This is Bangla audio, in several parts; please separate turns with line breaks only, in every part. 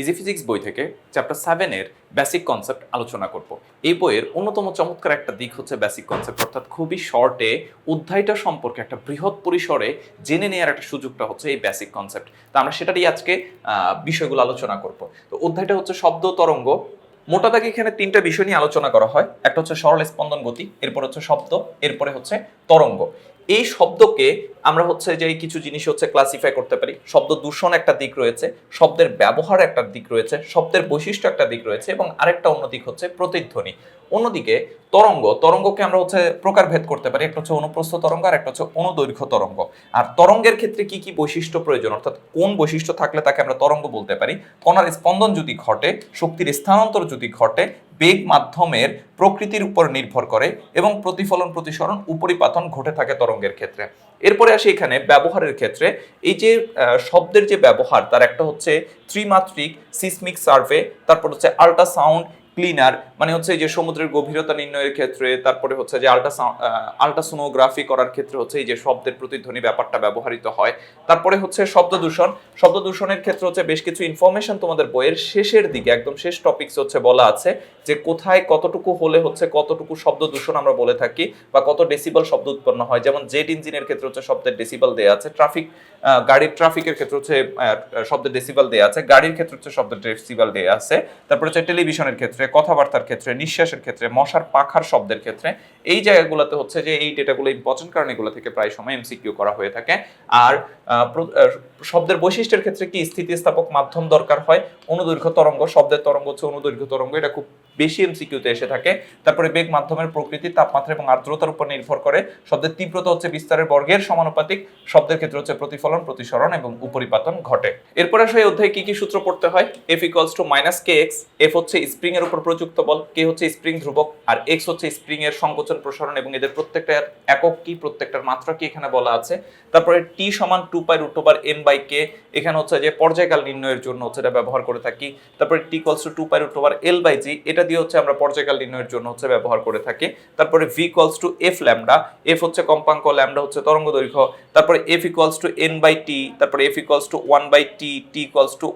ইজি ফিজিক্স বই থেকে চ্যাপ্টার সেভেনের বেসিক কনসেপ্ট আলোচনা করব। এই বইয়ের অন্যতম চমৎকার একটা দিক হচ্ছে বেসিক কনসেপ্ট অর্থাৎ খুবই শর্টে অধ্যায়টা সম্পর্কে একটা বৃহৎ পরিসরে জেনে নেওয়ার একটা সুযোগটা হচ্ছে এই বেসিক কনসেপ্ট তো আমরা সেটারই আজকে বিষয়গুলো আলোচনা করব। তো অধ্যায়টা হচ্ছে শব্দ, তরঙ্গ। মোটা দাগে এখানে তিনটা বিষয় নিয়ে আলোচনা করা হয়। একটা হচ্ছে সরল স্পন্দন গতি, এরপর হচ্ছে শব্দ, এরপরে হচ্ছে তরঙ্গ। এই শব্দকে আমরা হচ্ছে যে কিছু জিনিস হচ্ছে ক্লাসিফাই করতে পারি। শব্দ দূষণ একটা দিক রয়েছে, শব্দের ব্যবহার একটা দিক রয়েছে, শব্দের বৈশিষ্ট্য একটা দিক রয়েছে এবং আরেকটা অন্য দিক হচ্ছে প্রতিধ্বনি। অন্যদিকে তরঙ্গ, তরঙ্গকে আমরা হচ্ছে প্রকারভেদ করতে পারি। একটা হচ্ছে অনুপ্রস্থ তরঙ্গ আর একটা হচ্ছে অনুদৈর্ঘ্য তরঙ্গ। আর তরঙ্গের ক্ষেত্রে কি কি বৈশিষ্ট্য প্রয়োজন? অর্থাৎ কোন বৈশিষ্ট্য থাকলে তাকে আমরা তরঙ্গ বলতে পারি? কণার স্পন্দন যদি ঘটে, শক্তির স্থানান্তর যদি ঘটে, বেগ মাধ্যমের প্রকৃতির উপর নির্ভর করে এবং প্রতিফলন, প্রতিসরণ, উপরিপাতন ঘটে থাকে তরঙ্গের ক্ষেত্রে। এরপরে আসি এখানে ব্যবহারের ক্ষেত্রে এই যে শব্দের যে ব্যবহার, তার একটা হচ্ছে ত্রিমাত্রিক সিসমিক সার্ভে তারপর হচ্ছে আল্ট্রাসাউন্ড ক্লিনার মানে হচ্ছে যে সমুদ্রের গভীরতা নির্ণয়ের ক্ষেত্রে, তারপরে হচ্ছে যে আল্ট্রাসাউন্ড আল্ট্রাসোনোগ্রাফি করার ক্ষেত্রে হচ্ছে এই যে শব্দের প্রতিধ্বনি ব্যাপারটা ব্যবহৃত হয়। তারপরে হচ্ছে শব্দ দূষণ। শব্দ দূষণের ক্ষেত্রে হচ্ছে বেশ কিছু ইনফরমেশন তোমাদের বইয়ের শেষের দিকে, একদম শেষ টপিকস হচ্ছে বলা আছে, যে কোথায় কতটুকু হলে হচ্ছে কতটুকু শব্দ দূষণ আমরা বলে থাকি বা কত ডেসিবল শব্দ উৎপন্ন হয়। যেমন জেট ইঞ্জিনের ক্ষেত্রে হচ্ছে শব্দের ডেসিবল দেওয়া আছে ট্রাফিক গাড়ির ট্রাফিকের ক্ষেত্রে হচ্ছে শব্দের ডেসিবল দেওয়া আছে, গাড়ির ক্ষেত্রে হচ্ছে শব্দের ডেসিবল দেওয়া আছে, তারপর হচ্ছে টেলিভিশনের ক্ষেত্রে কথাবার্তার ক্ষেত্রে, নিঃশ্বাসের ক্ষেত্রে, মশার পাখার শব্দের ক্ষেত্রে, এই জায়গাগুলোতে হচ্ছে যে এই ডেটাগুলো ইম্পর্টেন্ট কারণ এগুলো থেকে প্রায় সময় এমসিকিউ করা হয়ে থাকে। আর শব্দের বৈশিষ্ট্যের ক্ষেত্রে কি স্থিতিস্থাপক মাধ্যম দরকার হয়? অনুদৈর্ঘ্য তরঙ্গ, শব্দের তরঙ্গ হচ্ছে অনুদৈর্ঘ্য তরঙ্গ, এটা খুব বেশি এমসিকিউতে এসে থাকে। তারপরে বেগ মাধ্যমের প্রকৃতি, তাপমাত্রা এবং আর্দ্রতার উপর নির্ভর করে। শব্দের তীব্রতা হচ্ছে বিস্তারের বর্গের সমানুপাতিক। শব্দের ক্ষেত্রে হচ্ছে প্রতিফলন, প্রতিসরণ এবং উপরিপাতন ঘটে। এরপর আসলে অধ্যায়ে কি কি সূত্র পড়তে হয়। F equals to minus K X F হচ্ছে স্প্রিং এর উপর প্রযুক্ত বল কে হচ্ছে স্প্রিং ধ্রুবক, আর এক্স হচ্ছে স্প্রিং এর সংকোচন প্রসারণ এবং এদের প্রত্যেকটার একক কি, প্রত্যেকটার মাত্রা কি এখানে বলা আছে। তারপরে টি সমান two pi root over N by K এখানে হচ্ছে যে পর্যায়কাল নির্ণয়ের জন্য হচ্ছে এটা ব্যবহার করে থাকি। তারপরে T equals two pi root over L by G এটা দিয়ে হচ্ছে আমরা পর্যায়কাল নির্ণয়ের জন্য হচ্ছে ব্যবহার করে থাকি। তারপরে V equals two F lambda F হচ্ছে কম্পাঙ্ক ল্যামডা হচ্ছে তরঙ্গ দৈর্ঘ্য তারপরে F equals to N by T তারপরে F equals to one by T T equals to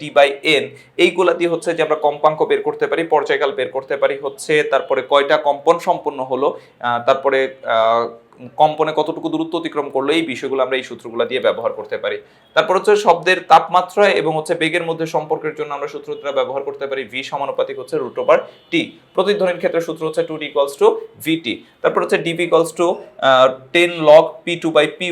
T by N এইগুলা দিয়ে হচ্ছে যে আমরা কম্পাঙ্ক বের করতে পারি, পর্যায়কাল বের করতে পারি হচ্ছে, তারপরে কয়টা কম্পন সম্পন্ন হলো তারপরে কম্পনে কতটুকু দূরত্ব অতিক্রম করল, এই বিষয়গুলো আমরা এই সূত্রগুলো দিয়ে ব্যবহার করতে পারি। তারপর হচ্ছে শব্দের তাপমাত্রা এবং হচ্ছে বেগের মধ্যে সম্পর্কের জন্য আমরা সূত্রটা ব্যবহার করতে পারি ভি সমানুপাতিক হচ্ছে রুট ওভার টি প্রতিধ্বনির ক্ষেত্রে সূত্র হচ্ছে two D equals two VT তারপর হচ্ছে DP equals to ten log P two by P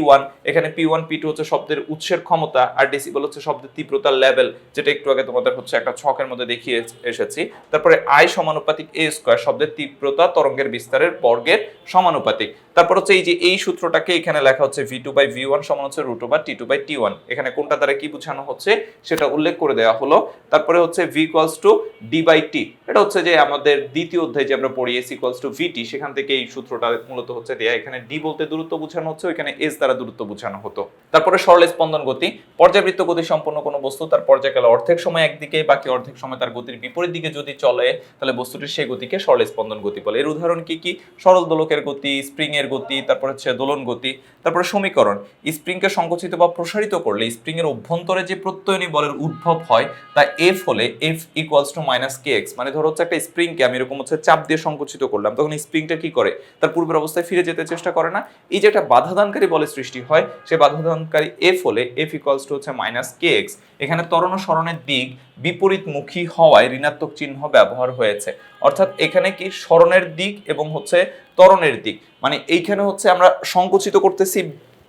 এখানে পি ওয়ান পি টু হচ্ছে শব্দের উৎসের ক্ষমতা আর ডেসিবল হচ্ছে শব্দের তীব্রতার লেভেল যেটা একটু আগে তোমাদের হচ্ছে একটা ছকের মধ্যে দেখিয়ে এসেছি। তারপরে আই সমানুপাতিক এ স্কোয়ার শব্দের তীব্রতা তরঙ্গের বিস্তারের বর্গের সমানুপাতিক। তারপর হচ্ছে এই যে এই সূত্রটাকে এখানে লেখা হচ্ছে V two by V one সমান হচ্ছে root over T two by T one এখানে কোনটা দ্বারা কি বোঝানো হচ্ছে সেটা উল্লেখ করে দেওয়া হলো। তারপরে হচ্ছে V equals to D by T এটা হচ্ছে যে আমাদের দ্বিতীয় অধ্যায় যে আমরা পড়ি এস ইকুয়ালস টু ভিটি সেখান থেকে এই সূত্রটা মূলত হচ্ছে দেয়া। এখানে ডি বলতে দূরত্ব বোঝানো হচ্ছে, ওইখানে এস দ্বারা দূরত্ব বোঝানো হতো। তারপরে সরল স্পন্দন গতি, পর্যাবৃত্ত গতি সম্পন্ন কোনো বস্তু, তার পর্যায়কালে অর্ধেক সময় একদিকে, বাকি অর্ধেক সময় তার গতির বিপরীত দিকে যদি চলে, তাহলে বস্তুটির সেই গতিকে সরল স্পন্দন গতি বলে। এর উদাহরণ কি কি? সরল দোলকের গতি স্প্রিং এর গতি, তারপর হচ্ছে দোলন গতি, তারপরে সমীকরণ। স্প্রিংকে সংকুচিত বা প্রসারিত করলে স্প্রিং এর অভ্যন্তরে যে প্রত্যয়নী বলের উদ্ভব হয়, তা এফ হলে F equals to minus K X মানে ধরো হচ্ছে একটা স্প্রিংকে আমি এরকম হচ্ছে চাপ দিয়ে সংকুচিত করলাম, তখন স্প্রিংটা কি করে? তার পূর্বের অবস্থায় ফিরে যেতে চেষ্টা করে না। এই যে একটা বাধাদানকারী বলের সৃষ্টি হয়, সে বাধাদানকারী এফ হলে এফ ইকলস টু হচ্ছে মাইনাস কে এক্স এখানে ত্বরণ ও সরণের দিক বিপরীতমুখী হওয়ায় ঋণাত্মক চিহ্ন ব্যবহার হয়েছে। অর্থাৎ এখানে কি সরণের দিক এবং হচ্ছে তরণের দিক। মানে এইখানে হচ্ছে আমরা সংকুচিত করতেছি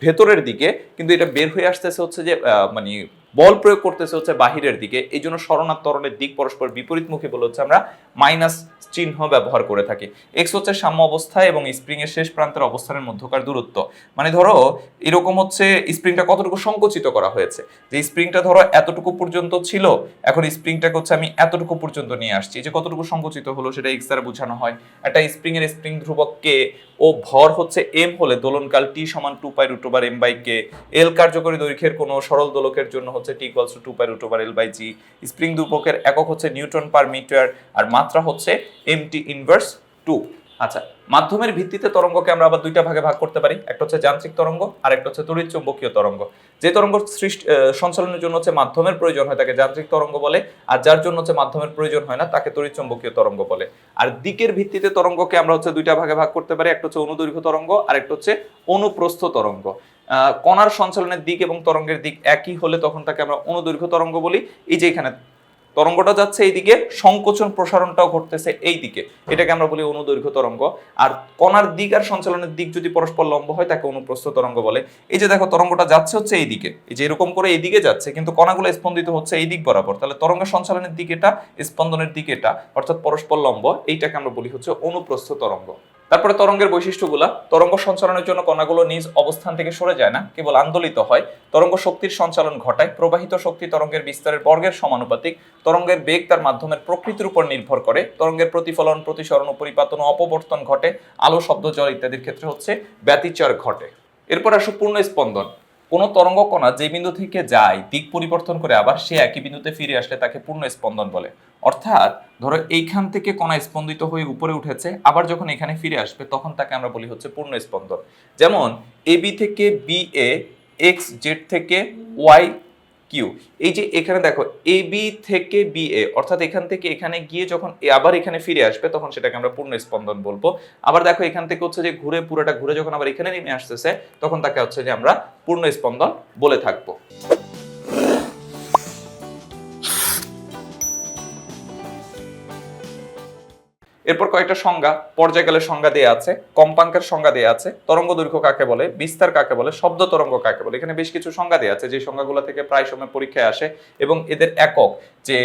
ভেতরের দিকে, কিন্তু এটা বের হয়ে আসতেছে হচ্ছে যে মানে বল প্রয়োগ করতেছে হচ্ছে বাহিরের দিকে। এই জন্য সরণার ত্বরণের দিক পরস্পর বিপরীতমুখী বলে হচ্ছে আমরা মাইনাস চিহ্ন ব্যবহার করে থাকি। এক্স হচ্ছে সাম্য অবস্থা এবং স্প্রিং এর শেষ প্রান্তের অবস্থানের মধ্যকার দূরত্ব। মানে ধরো, এরকম হচ্ছে স্প্রিংটা কতটুকু সংকুচিত করা হয়েছে? যে স্প্রিংটা ধরো এতটুকু পর্যন্ত ছিল, এখন স্প্রিংটাকে হচ্ছে আমি এতটুকু পর্যন্ত নিয়ে আসছি। যে কতটুকু সংকুচিত হলো সেটা এক্স দ্বারা বোঝানো হয়। একটা স্প্রিং এর স্প্রিং ধ্রুবক কে ও ভর হচ্ছে এম হলে দোলনকাল টি সমান two pi root over M by K L কার্যকরী দৈর্ঘ্যের কোনো সরল দোলকের জন্য হচ্ছে T equals to two pi root over L by G spring ধ্রুবকের একক হচ্ছে নিউটন পার মিটার আর মাত্রা হচ্ছে এম টি ইনভার্স টু আচ্ছা মাধ্যমের ভিত্তিতে তরঙ্গকে আমরা আবার দুইটা ভাগে ভাগ করতে পারি, একটা হচ্ছে যান্ত্রিক তরঙ্গ, আর একটা হচ্ছে তড়িৎ চুম্বকীয় তরঙ্গ। যে তরঙ্গ সৃষ্টি সঞ্চালনের জন্য হচ্ছে মাধ্যমের প্রয়োজন হয় তাকে যান্ত্রিক তরঙ্গ বলে, আর যার জন্য হচ্ছে মাধ্যমের প্রয়োজন হয় না, তাকে তড়িৎ চুম্বকীয় তরঙ্গ বলে। আর দিকের ভিত্তিতে তরঙ্গকে আমরা হচ্ছে দুইটা ভাগে ভাগ করতে পারি, একটা হচ্ছে অনুদৈর্ঘ্য তরঙ্গ আর একটা হচ্ছে অনুপ্রস্থ তরঙ্গ। কণার সঞ্চালনের দিক এবং তরঙ্গের দিক একই হলে তখন তাকে আমরা অনুদৈর্ঘ্য তরঙ্গ বলি। এই যে এখানে তরঙ্গটা যাচ্ছে এইদিকে, সংকোচন প্রসারণটাও ঘটতেছে এই দিকে এটাকে আমরা বলি অনুদৈর্ঘ্য তরঙ্গ। আর কণার দিক আর সঞ্চালনের দিক যদি পরস্পর লম্ব হয়, তাকে অনুপ্রস্থ তরঙ্গ বলে। এই যে দেখো, তরঙ্গটা যাচ্ছে হচ্ছে এই দিকে এই যে এরকম করে এই দিকে যাচ্ছে, কিন্তু কণাগুলো স্পন্দিত হচ্ছে এই দিক বরাবর। তাহলে তরঙ্গের সঞ্চালনের দিক এটা, স্পন্দনের দিক এটা, অর্থাৎ পরস্পর লম্ব। এইটাকে আমরা বলি হচ্ছে অনুপ্রস্থ তরঙ্গ। তারপরে তরঙ্গের বৈশিষ্ট্যগুলা, তরঙ্গ সঞ্চালনের জন্য কণাগুলো নিজ অবস্থান থেকে সরে যায় না, কেবল আন্দোলিত হয়। তরঙ্গ শক্তির সঞ্চালন ঘটায়, প্রবাহিত শক্তি তরঙ্গের বিস্তারের বর্গের সমানুপাতিক, তরঙ্গের বেগ তার মাধ্যমের প্রকৃতির উপর নির্ভর করে, তরঙ্গের প্রতিফলন, প্রতিসরণ, পরিপাতন অপবর্তন ঘটে, আলো, শব্দ, জল ইত্যাদির ক্ষেত্রে হচ্ছে ব্যতিচার ঘটে। এরপর আসো পূর্ণ স্পন্দন কোনো তরঙ্গ কণা যে বিন্দু থেকে যায়, দিক পরিবর্তন করে আবার সে একই বিন্দুতে ফিরে আসলে তাকে পূর্ণ স্পন্দন বলে। অর্থাৎ ধরো এইখান থেকে কণা স্পন্দিত হয়ে উপরে উঠেছে, আবার যখন এখানে ফিরে আসবে তখন তাকে আমরা বলি হচ্ছে পূর্ণ স্পন্দন। যেমন এবি থেকে বি এ, এক্স, জেড থেকে ওয়াই, কিউ। এই যে এখানে দেখো, এ বি থেকে বি এ, অর্থাৎ এখান থেকে এখানে গিয়ে যখন এ আবার এখানে ফিরে আসবে তখন সেটাকে আমরা পূর্ণ স্পন্দন বলব। আবার দেখো এখান থেকে হচ্ছে যে ঘুরে, পুরোটা ঘুরে যখন আবার এখানে নেমে আসতেছে, তখন তাকে হচ্ছে যে আমরা পূর্ণ স্পন্দন বলে থাকব। এরপর কয়েকটা সংজ্ঞা, পর্যায়কালের সংজ্ঞা দেয়া আছে, কম্পাঙ্কের সংজ্ঞা দেয়া আছে, তরঙ্গ দৈর্ঘ্য কাকে বলে, বিস্তার কাকে বলে, শব্দ তরঙ্গ কাকে বলে, এখানে বেশ কিছু সংজ্ঞা দেয়া আছে যে সংজ্ঞাগুলো থেকে প্রায় সময় পরীক্ষায় আসে এবং এদের একক যে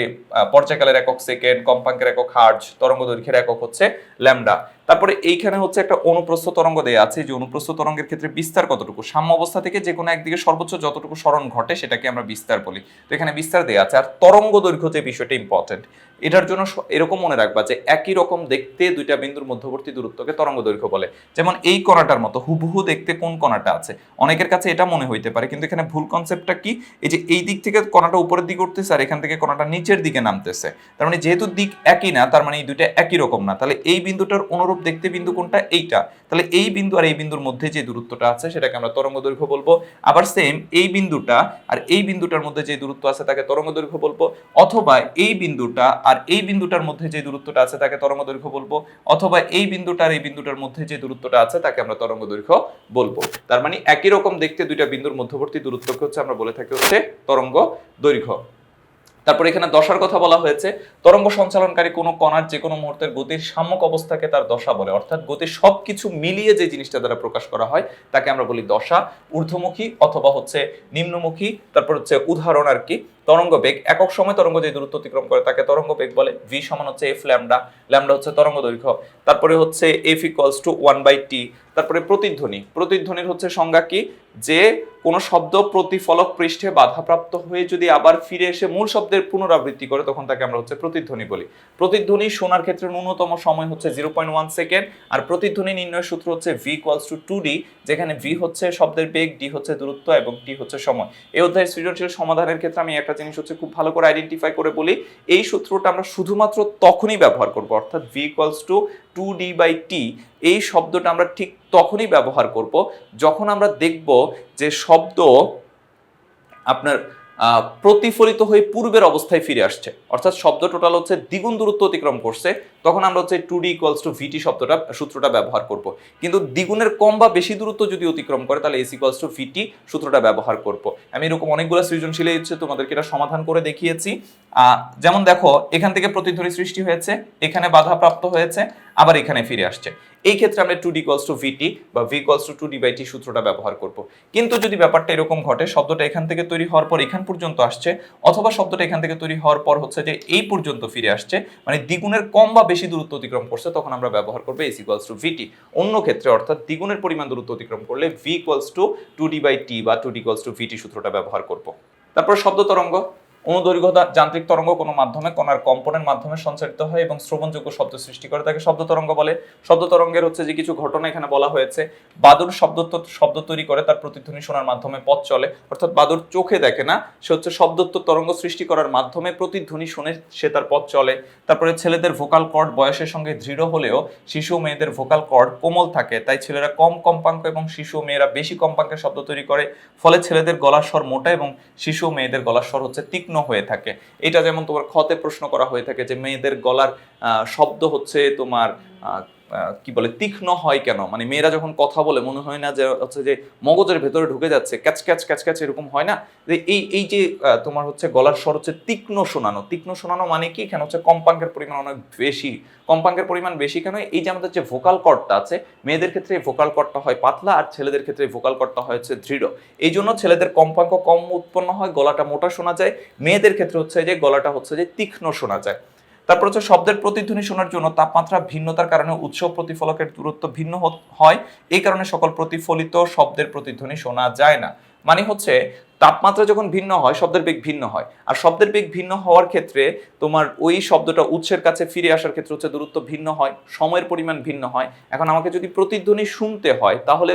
পর্যায়কালের একক সেকেন্ড কম্পাঙ্কের একক হার্জ, তরঙ্গ দৈর্ঘ্যের একক হচ্ছে ল্যামডা তারপরে এইখানে হচ্ছে একটা অনুপ্রস্থ তরঙ্গ দেয়া আছে, যে অনুপ্রস্থ তরঙ্গের ক্ষেত্রে বিস্তার কতটুকু? সাম্য অবস্থা থেকে যে কোনো একদিকে সর্বোচ্চ যতটুকু স্মরণ ঘটে সেটাকে আমরা বিস্তার বলি। তো এখানে বিস্তার দেয়া আছে, আর তরঙ্গ দৈর্ঘ্য যে বিষয়টা ইম্পর্টেন্ট এটার জন্য এরকম মনে রাখবা যে একই রকম দেখতে দুইটা বিন্দুর মধ্যবর্তী দূরত্বকে তরঙ্গ দৈর্ঘ্য বলে। যেমন এই কণাটার মতো, হুবহু দেখতে কোন কণাটা আছে? অনেকের কাছে এটা মনে হইতে পারে, কিন্তু এখানে ভুল কনসেপ্টটা কি? এই যে এই দিক থেকে কণাটা উপরের দিকে উঠতেছে আর এখান থেকে কণাটা নিচের দিকে নামতেছে। তার মানে যেহেতু দিক একই না, তার মানে এই দুইটা একই রকম না। তাহলে এই বিন্দুটার অনুরূপ দেখতে বিন্দু কোনটা? এইটা। তাহলে এই বিন্দু আর এই বিন্দুর মধ্যে যে দূরত্বটা আছে, সেটাকে আমরা তরঙ্গ দৈর্ঘ্য বলব। আবার সেম এই বিন্দুটা আর এই বিন্দুটার মধ্যে যে দূরত্ব আছে, তাকে তরঙ্গ দৈর্ঘ্য বলব। অথবা এই বিন্দুটা আর এই বিন্দুটার মধ্যে যে দূরত্বটা আছে, তাকে তরঙ্গ দৈর্ঘ্য বলব। অথবা এই বিন্দুটা আর এই বিন্দুটার মধ্যে যে দূরত্বটা আছে, তাকে আমরা তরঙ্গ দৈর্ঘ্য বলব। তার মানে একই রকম দেখতে দুইটা বিন্দুর মধ্যবর্তী দূরত্বকে হচ্ছে আমরা বলে থাকি হচ্ছে তরঙ্গ দৈর্ঘ্য। তারপর এখানে দশার কথা বলা হয়েছে। তরঙ্গ সঞ্চালনকারী কোনো কণার যে কোনো মুহূর্তের গতির সাম্যক অবস্থাকে তার দশা বলে। অর্থাৎ গতির সবকিছু মিলিয়ে যে জিনিসটা দ্বারা প্রকাশ করা হয়, তাকে আমরা বলি দশা, ঊর্ধ্বমুখী অথবা হচ্ছে নিম্নমুখী, তারপর হচ্ছে উদাহরণ আর কি, তরঙ্গ বেগ। একক সময় তরঙ্গ যে দূরত্ব অতিক্রম করে, তাকে তরঙ্গ বেগ বলে। ভি সমান হচ্ছে এফ ল্যামডা ল্যামডা হচ্ছে তরঙ্গ দৈর্ঘ্য। তারপরে হচ্ছে F equals to one by T তারপরে প্রতিধ্বনি। প্রতিধ্বনির হচ্ছে সংজ্ঞা কি? যে কোনো শব্দ প্রতিফলক পৃষ্ঠে বাধাপ্রাপ্ত হয়ে যদি আবার ফিরে এসে মূল শব্দের পুনরাবৃত্তি করে, তখন তাকে আমরা হচ্ছে প্রতিধ্বনি বলি। প্রতিধ্বনি শোনার ক্ষেত্রে ন্যূনতম সময় হচ্ছে জিরো পয়েন্ট ওয়ান সেকেন্ড আর প্রতিধ্বনি নির্ণয়ের সূত্র হচ্ছে V equals to two D যেখানে ভি হচ্ছে শব্দের বেগ ডি হচ্ছে দূরত্ব, এবং টি হচ্ছে সময়। এই অধ্যায়ের সৃজনশীল সমাধানের ক্ষেত্রে আমি একটা জিনিস হচ্ছে খুব ভালো করে আইডেন্টিফাই করে বলি। এই সূত্রটা আমরা শুধুমাত্র তখনই ব্যবহার করব, অর্থাৎ V equals to two D by T এই শব্দটা আমরা ঠিক তখনই ব্যবহার করব, যখন আমরা দেখব যে শব্দ আপনার প্রতিফলিত হয়ে পূর্বের অবস্থায় ফিরে আসছে। অর্থাৎ শব্দ টোটাল হচ্ছে দ্বিগুণ দূরত্ব অতিক্রম করছে। তখন আমরা হচ্ছে two D equals to VT শব্দটা, সূত্রটা ব্যবহার করব। কিন্তু দ্বিগুণের কম বা বেশি দূরত্ব যদি অতিক্রম করে, তাহলে এস ইকুয়ালস টু ভিটি সূত্রটা ব্যবহার করব। আমি এরকম অনেকগুলো সৃজনশীল হচ্ছে তোমাদেরকে এটা সমাধান করে দেখিয়েছি। যেমন দেখো, এখান থেকে প্রতিধ্বনি সৃষ্টি হয়েছে, এখানে বাধাপ্রাপ্ত হয়েছে, আবার এখানে ফিরে আসছে। এই ক্ষেত্রে আমরা two D equals to VT বা V equals to two D by T সূত্রটা ব্যবহার করব। কিন্তু যদি ব্যাপারটা এরকম ঘটে, শব্দটা এখান থেকে তৈরি হওয়ার পর এখান পর্যন্ত আসছে, অথবা শব্দটা এখান থেকে তৈরি হওয়ার পর হচ্ছে যে এই পর্যন্ত ফিরে আসছে মানে দ্বিগুণের কম বা বেশি দূরত্ব অতিক্রম করছে, তখন আমরা ব্যবহার করব এস ইকুয়ালস টু ভিটি অন্য ক্ষেত্রে অর্থাৎ দ্বিগুণের পরিমাণ দূরত্ব অতিক্রম করলে V equals to two D by T বা two D equals to VT সূত্রটা ব্যবহার করব। তারপর শব্দ তরঙ্গ। অনুদৈর্ঘ্য যান্ত্রিক তরঙ্গ কোনো মাধ্যমে কণার কম্পনের মাধ্যমে সঞ্চারিত হয় এবং শ্রবণযোগ্য শব্দ সৃষ্টি করে তাকে শব্দ তরঙ্গ বলে। শব্দ তরঙ্গের হচ্ছে যে কিছু ঘটনা এখানে বলা হয়েছে, বাদুর শব্দ শব্দ তৈরি করে, তার প্রতিধ্বনি শোনার মাধ্যমে পথ চলে। অর্থাৎ বাদুর চোখে দেখে না, সে হচ্ছে শব্দত্ব তরঙ্গ সৃষ্টি করার মাধ্যমে প্রতিধ্বনি শুনে সে তার পথ চলে। তারপরে ছেলেদের ভোকাল কর্ড বয়সের সঙ্গে দৃঢ় হলেও শিশু মেয়েদের ভোকাল কর্ড কোমল থাকে, তাই ছেলেরা কম কম্পাঙ্ক এবং শিশু মেয়েরা বেশি কম্পাঙ্কের শব্দ তৈরি করে। ফলে ছেলেদের গলার স্বর মোটা এবং শিশু মেয়েদের গলার স্বর হচ্ছে তীক্ষ্ণ হয়ে থাকে। এটা যেমন তোমার ক্ষতে প্রশ্ন করা হয়ে থাকে যে মেয়েদের গলার শব্দ হচ্ছে তোমার কি বলে, তীক্ষ্ণ হয় কেন? মানে মেয়েরা যখন কথা বলে, মনে হয় না যে হচ্ছে যে মগজের ভেতরে ঢুকে যাচ্ছে, ক্যাচ ক্যাচ ক্যাচ ক্যাচ এরকম হয় না? যে এই এই যে তোমার হচ্ছে গলার স্বর হচ্ছে তীক্ষ্ণ শোনানো। তীক্ষ্ণ শোনানো মানে কি? এখানে হচ্ছে কম্পাঙ্কের পরিমাণ অনেক বেশি। কম্পাঙ্কের পরিমাণ বেশি কেন? এই যে আমাদের যে ভোকাল কর্ডটা আছে, মেয়েদের ক্ষেত্রে ভোকাল কর্ডটা হয় পাতলা আর ছেলেদের ক্ষেত্রে ভোকাল কর্ডটা হয় হচ্ছে দৃঢ়। এই জন্য ছেলেদের কম্পাঙ্ক কম উৎপন্ন হয়, গলাটা মোটা শোনা যায়। মেয়েদের ক্ষেত্রে হচ্ছে যে গলাটা হচ্ছে যে তীক্ষ্ণ শোনা যায়। তারপর হচ্ছে শব্দের প্রতিধ্বনি শোনার জন্য তাপমাত্রা ভিন্নতার কারণে উৎস প্রতিফলকের দূরত্ব ভিন্ন হয়। এই কারণে সকল প্রতিফলিত শব্দের প্রতিধ্বনি শোনা যায় না। মানে হচ্ছে তাপমাত্রা যখন ভিন্ন হয়, শব্দের বেগ ভিন্ন হয়। আর শব্দের বেগ ভিন্ন হওয়ার ক্ষেত্রে তোমার ওই শব্দটা উৎসের কাছে ফিরে আসার ক্ষেত্রে হচ্ছে দূরত্ব ভিন্ন হয়, সময়ের পরিমাণ ভিন্ন হয়। এখন আমাকে যদি প্রতিধ্বনি শুনতে হয়, তাহলে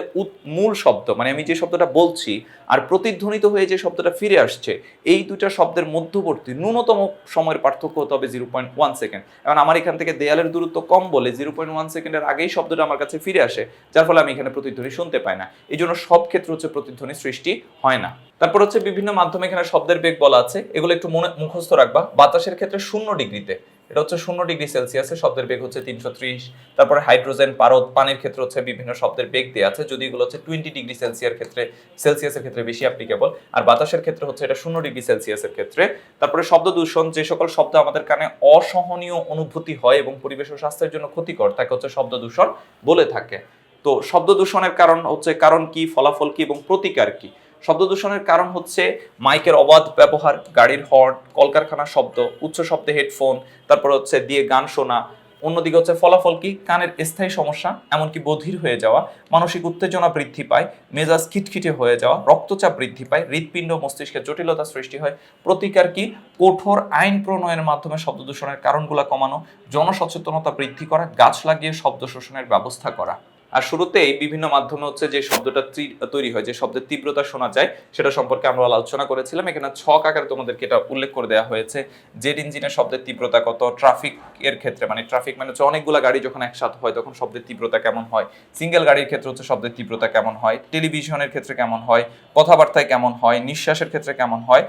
মূল শব্দ মানে আমি যে শব্দটা বলছি আর প্রতিধ্বনিত হয়ে যে শব্দটা ফিরে আসছে, এই দুইটা শব্দের মধ্যবর্তী ন্যূনতম সময়ের পার্থক্য হতে হবে জিরো পয়েন্ট ওয়ান সেকেন্ড এখন আমার এখান থেকে দেয়ালের দূরত্ব কম বলে জিরো পয়েন্ট ওয়ান সেকেন্ডের আগেই শব্দটা আমার কাছে ফিরে আসে, যার ফলে আমি এখানে প্রতিধ্বনি শুনতে পাই না। এই জন্য সব ক্ষেত্রে হচ্ছে প্রতিধ্বনি সৃষ্টি হয় না। তারপর হচ্ছে বিভিন্ন মাধ্যমে এখানে শব্দের বেগ বলা আছে, এগুলো একটু মনে মুখস্থ রাখবা। বাতাসের ক্ষেত্রে শূন্য ডিগ্রিতে। এটা হচ্ছে শূন্য ডিগ্রি সেলসিয়াসে শব্দের বেগ হচ্ছে তিনশো ত্রিশ, তারপরে হাইড্রোজেন, পারদ, পানির ক্ষেত্রে হচ্ছে বিভিন্ন শব্দের বেগ দেওয়া আছে যদি এগুলো হচ্ছে টোয়েন্টি ডিগ্রি সেলসিয়ার ক্ষেত্রে, সেলসিয়াসের ক্ষেত্রে বেশি অ্যাপ্লিকেবল আর বাতাসের ক্ষেত্রে হচ্ছে এটা শূন্য ডিগ্রি সেলসিয়াসের ক্ষেত্রে। তারপরে শব্দ দূষণ, যে সকল শব্দ আমাদের কানে অসহনীয় অনুভূতি হয় এবং পরিবেশ ও স্বাস্থ্যের জন্য ক্ষতিকর, তাকে হচ্ছে শব্দ দূষণ বলে থাকে। তো শব্দ দূষণের কারণ হচ্ছে কারণ কি, ফলাফল কি এবং প্রতিকার কি? শব্দ দূষণের কারণ হচ্ছে মাইকের অবাধ ব্যবহার, গাড়ির হর্ন কলকারখানার শব্দ, উচ্চ শব্দে হেডফোন, তারপর হচ্ছে দিয়ে গান শোনা, অন্যদিকে হচ্ছে ফলাফল কি? কানের স্থায়ী সমস্যা, এমনকি বধির হয়ে যাওয়া, মানসিক উত্তেজনা বৃদ্ধি পায়, মেজাজ খিটখিটে হয়ে যাওয়া, রক্তচাপ বৃদ্ধি পায়, হৃৎপিণ্ড মস্তিষ্কের জটিলতা সৃষ্টি হয়। প্রতিকার কি? কঠোর আইন প্রণয়নের মাধ্যমে শব্দ দূষণের কারণগুলো কমানো, জনসচেতনতা বৃদ্ধি করা, গাছ লাগিয়ে শব্দ শোষণের ব্যবস্থা করা। আর শুরুতেই বিভিন্ন মাধ্যমে হচ্ছে যে শব্দটা ত্রি- হয়, যে শব্দের তীব্রতা শোনা যায়, সেটা সম্পর্কে আমরা আলোচনা করেছিলাম। এখানে ছক আকারে তোমাদেরকে এটা উল্লেখ করে দেওয়া হয়েছে জেট ইঞ্জিনের শব্দের তীব্রতা কত, ট্রাফিক এর ক্ষেত্রে মানে ট্রাফিক মানে হচ্ছে অনেকগুলো গাড়ি যখন একসাথে হয় তখন শব্দের তীব্রতা কেমন হয়, সিঙ্গেল গাড়ির ক্ষেত্রে হচ্ছে শব্দের তীব্রতা কেমন হয়, টেলিভিশনের ক্ষেত্রে কেমন হয়, কথাবার্তায় কেমন হয়, নিঃশ্বাসের ক্ষেত্রে কেমন হয়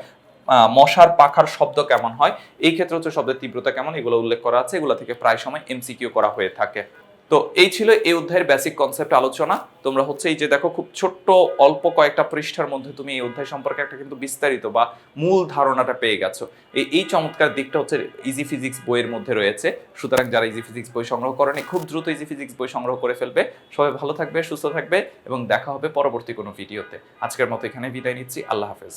মশার পাখার শব্দ কেমন হয়, এই ক্ষেত্রে হচ্ছে শব্দের তীব্রতা কেমন, এগুলো উল্লেখ করা আছে। এগুলো থেকে প্রায় সময় এমসিকিউ করা হয়ে থাকে। তো এই ছিল এই অধ্যায়ের বেসিক কনসেপ্ট আলোচনা। তোমরা হচ্ছে এই যে দেখো খুব ছোট্ট, অল্প কয়েকটা পৃষ্ঠার মধ্যে তুমি এই অধ্যায় সম্পর্কে একটা কিন্তু বিস্তারিত বা মূল ধারণাটা পেয়ে গেছো। এই এই চমৎকার দিকটা হচ্ছে ইজি ফিজিক্স বইয়ের মধ্যে রয়েছে। সুতরাং যারা ইজি ফিজিক্স বই সংগ্রহ করেনি, খুব দ্রুত ইজি ফিজিক্স বই সংগ্রহ করে ফেলবে। সবাই ভালো থাকবে, সুস্থ থাকবে এবং দেখা হবে পরবর্তী কোনো ভিডিওতে আজকের মতো এখানে বিদায় নিচ্ছি। আল্লাহ হাফেজ।